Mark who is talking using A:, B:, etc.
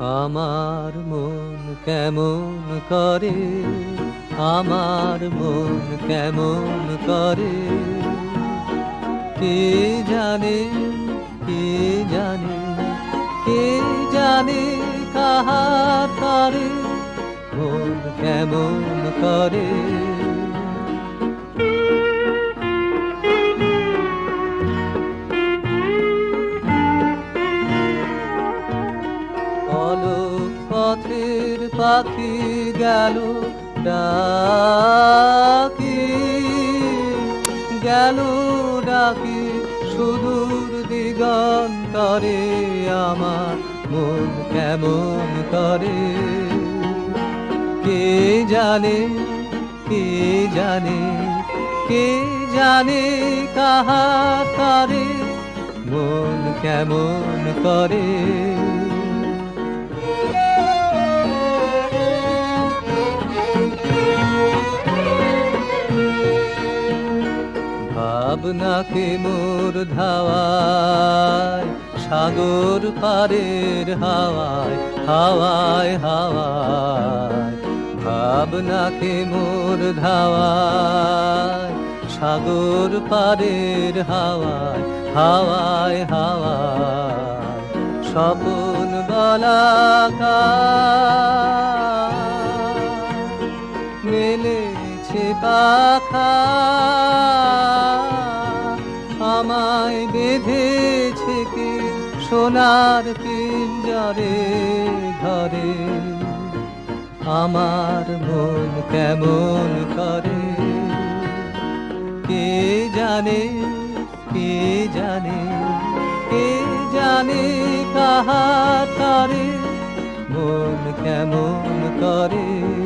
A: আমার মন কেমন করে? আমার মন কেমন করে? কে জানে কে জানে কে জানে কাহার করে? মন কেমন করে? পাখি গেল ডাকি গেল ডাকি সুদূর দিগন্তরে, আমার মন কেমন করে? কে জানে কে জানে কে জানে কাহার তারে? মন কেমন করে? ভাবনাকে মোর ধাওয়ায়, সাগর পারের হাওয়ায় হাওয়ায় হাওয়ায়। ভাবনাকে মোর ধাওয়ায়, সাগর পারের হাওয়ায় হাওয়ায় হাওয়ায়। স্বপন বলাকা মেলেছে পাখা সোনার পিঞ্জরে ঘরে, আমার মন কেমন করে? কে জানে কে জানে কে জানে কাহা তারে? মন কেমন করে?